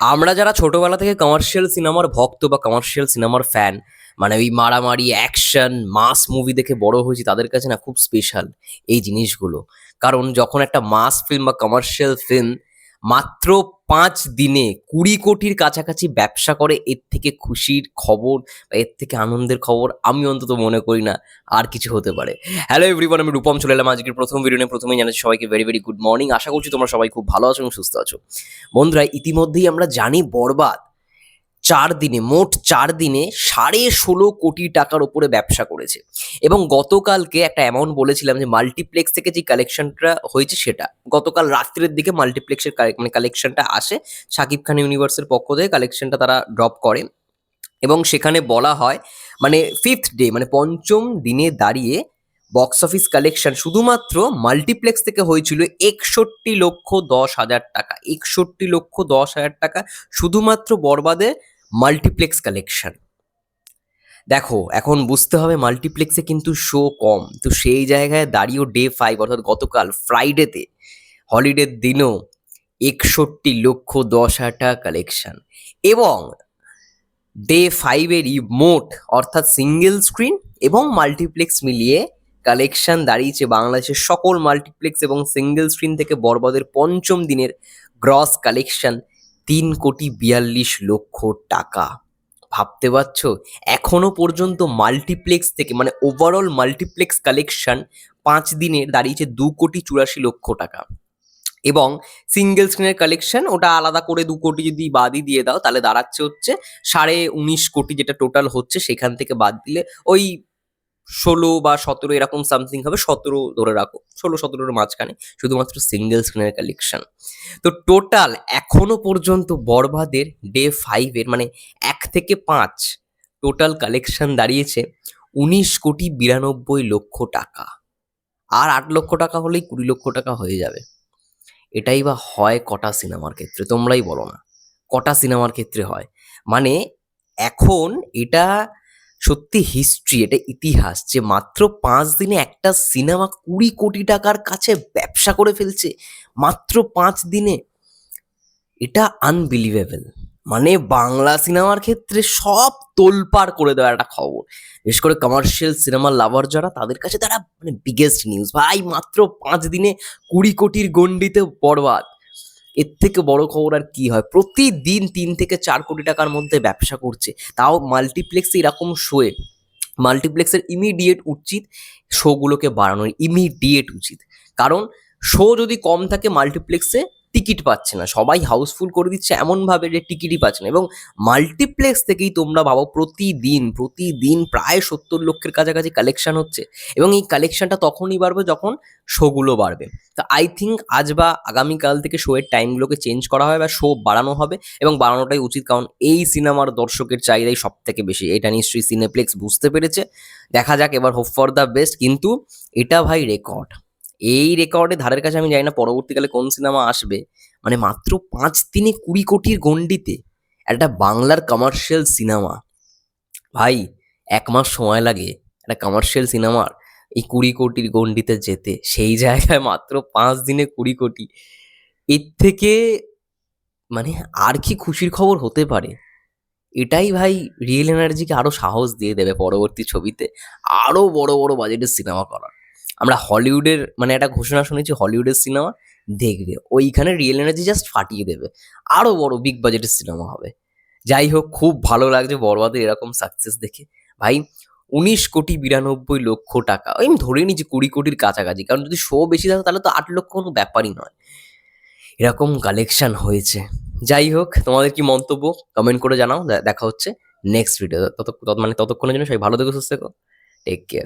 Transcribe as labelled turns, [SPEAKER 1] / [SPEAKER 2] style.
[SPEAKER 1] আমরা যারা ছোটবেলা থেকে কমার্শিয়াল সিনেমার ভক্ত বা কমার্শিয়াল সিনেমার ফ্যান মানে ওই মারামারি অ্যাকশন মাস মুভি দেখে বড় হয়েছি, তাদের কাছে না খুব স্পেশাল এই জিনিসগুলো। কারণ যখন একটা মাস ফিল্ম বা কমার্শিয়াল ফিল্ম মাত্র পাঁচ দিনে কুড়ি কোটির কাছাকাছি ব্যবসা করে, এর থেকে খুশির খবর বা এর থেকে আনন্দের খবর আমি অন্তত মনে করি না, আর কিছু হতে পারে। হ্যালো এভরিওয়ান আমি রূপম চলে এলাম আজকের প্রথম ভিডিও নিয়ে। প্রথমেই জানাচ্ছি সবাইকে ভেরি ভেরি গুড মর্নিং আশা করছি তোমরা সবাই খুব ভালো আছো এবং সুস্থ আছো। বন্ধুরা, ইতিমধ্যেই আমরা জানি বরবাদ চার দিনে, মোট চার দিনে সাড়ে ষোলো কোটি টাকার উপরে ব্যবসা করেছে। এবং গতকালকে একটা অ্যামাউন্ট বলেছিলাম যে মাল্টিপ্লেক্স থেকে যে কালেকশনটা হয়েছে সেটা, গতকাল রাত্রের দিকে মাল্টিপ্লেক্সের মানে কালেকশনটা আসে শাকিব খান ইউনিভার্সের পক্ষ থেকে কালেকশনটা তারা ড্রপ করে। এবং সেখানে বলা হয় মানে ফিফথ ডে মানে পঞ্চম দিনে দাঁড়িয়ে বক্স অফিস কালেকশন শুধুমাত্র মাল্টিপ্লেক্স থেকে হয়েছিল একষট্টি লক্ষ দশ হাজার টাকা। একষট্টি লক্ষ দশ হাজার টাকা শুধুমাত্র বরবাদে মাল্টিপ্লেক্স কালেকশন দেখো, এখন বুঝতে হবে মাল্টিপ্লেক্সে কিন্তু শো কম। তো সেই জায়গায় দাঁড়িয়েও ডে ফাইভ অর্থাৎ গতকাল ফ্রাইডেতে হলিডের দিনও একষট্টি লক্ষ দশ হাজার টাকা কালেকশন এবং ডে ফাইভেরই মোট, অর্থাৎ সিঙ্গেল স্ক্রিন এবং মাল্টিপ্লেক্স মিলিয়ে কালেকশন দাঁড়িয়েছে বাংলাদেশের সকল মাল্টিপ্লেক্স এবং সিঙ্গেল স্ক্রিন থেকে বরবাদের পঞ্চম দিনের গ্রস কালেকশন তিন কোটি বিয়াল্লিশ লক্ষ টাকা। ভাবতে পারছ? এখনও পর্যন্ত মাল্টিপ্লেক্স থেকে মানে ওভারঅল মাল্টিপ্লেক্স কালেকশন পাঁচ দিনে দাঁড়িয়েছে দু কোটি চুরাশি লক্ষ টাকা। এবং সিঙ্গেল স্ক্রিনের কালেকশন ওটা আলাদা করে দু কোটি যদি বাদই দিয়ে দাও, তাহলে দাঁড়াচ্ছে হচ্ছে সাড়ে উনিশ কোটি যেটা টোটাল হচ্ছে, সেখান থেকে বাদ দিলে ওই ষোলো বা সতেরো এরকম সামথিং হবে, সতেরো ধরে রাখো। ষোলো, সতেরোর মাঝখানে শুধুমাত্র সিঙ্গেল স্ক্রিনের কালেকশন তো টোটাল এখনও পর্যন্ত বরবাদের ডে ফাইভের মানে এক থেকে পাঁচ টোটাল কালেকশন দাঁড়িয়েছে উনিশ কোটি বিরানব্বই লক্ষ টাকা। আর আট লক্ষ টাকা হলেই কুড়ি লক্ষ টাকা হয়ে যাবে। এটাই বা হয় কটা সিনেমার ক্ষেত্রে, তোমরাই বলো না। কটা সিনেমার ক্ষেত্রে হয়। মানে এখন এটা সত্যি হিস্ট্রি এটা ইতিহাস যে মাত্র পাঁচ দিনে একটা সিনেমা কুড়ি কোটি টাকার কাছে ব্যবসা করে ফেলছে। মাত্র পাঁচ দিনে। এটা আনবিলিভেবল মানে বাংলা সিনেমার ক্ষেত্রে সব তোলপাড় করে দেওয়া একটা খবর। বিশেষ করে কমার্শিয়াল সিনেমার লাভার যারা, তাদের কাছে তারা মানে বিগেস্ট নিউজ ভাই, মাত্র পাঁচ দিনে কুড়ি কোটির গণ্ডিতে বরবাদ। এর থেকে বড় খবর আর কি হয়? প্রতিদিন তিন থেকে চার কোটি টাকার মধ্যে ব্যবসা করছে। তাও মাল্টিপ্লেক্সে এরকম শোয়ে মাল্টিপ্লেক্সের ইমিডিয়েট উচিত শোগুলোকে বাড়ানোর ইমিডিয়েট উচিত। কারণ শো যদি কম থাকে মাল্টিপ্লেক্সে টিকিট পাচ্ছে না। সবাই হাউসফুল করে দিচ্ছে এমনভাবে যে টিকিটই পাচ্ছে না। এবং মাল্টিপ্লেক্স থেকেই তোমরা ভাবো প্রতিদিন প্রতিদিন প্রায় সত্তর লক্ষের কাছাকাছি কালেকশন হচ্ছে। এবং এই কালেকশনটা তখনই বাড়বে যখন শোগুলো বাড়বে। তো আই থিঙ্ক আজ বা আগামীকাল থেকে শোয়ের টাইমগুলোকে চেঞ্জ করা হবে বা শো বাড়ানো হবে এবং বাড়ানোটাই উচিত। কারণ এই সিনেমার দর্শকের চাহিদাই সব থেকে বেশি। এটা নিশ্চয়ই সিনেপ্লেক্স বুঝতে পেরেছে। দেখা যাক এবার হোপ ফর দ্য বেস্ট কিন্তু এটা ভাই রেকর্ড এই রেকর্ডে ধারের কাছে আমি জানি না পরবর্তীকালে কোন সিনেমা আসবে। মানে মাত্র পাঁচ দিনে কুড়ি কোটির গণ্ডিতে একটা বাংলার কমার্শিয়াল সিনেমা ভাই, এক মাস সময় লাগে একটা কমার্শিয়াল সিনেমার এই কুড়ি কোটির গণ্ডিতে যেতে। সেই জায়গায় মাত্র পাঁচ দিনে কুড়ি কোটি। এর থেকে মানে আর কি খুশির খবর হতে পারে? এটাই ভাই রিয়েল এনার্জিকে আরও সাহস দিয়ে দেবে পরবর্তী ছবিতে। আরও বড় বড় বাজেটের সিনেমা করার। আমরা হলিউডের মানে একটা ঘোষণা শুনেছি, হলিউডের সিনেমা দেখবে। ওইখানে রিয়েল এনার্জি জাস্ট ফাটিয়ে দেবে। আরও বড় বিগ বাজেটের সিনেমা হবে। যাই হোক, খুব ভালো লাগছে বরবাদের এরকম সাকসেস দেখে। ভাই, উনিশ কোটি বিরানব্বই লক্ষ টাকা। ওই আমি ধরে নিচ্ছি কুড়ি কোটির কাছাকাছি। কারণ যদি শো বেশি থাকে, তাহলে তো আট লক্ষ কোনো ব্যাপারই নয়। এরকম কালেকশন হয়েছে। যাই হোক, তোমাদের কি মন্তব্য? কমেন্ট করে জানাও। দেখা হচ্ছে নেক্সট ভিডিও তত মানে ততক্ষণের জন্য সবাই ভালো থেকো, সুস্থ থেকো। Take care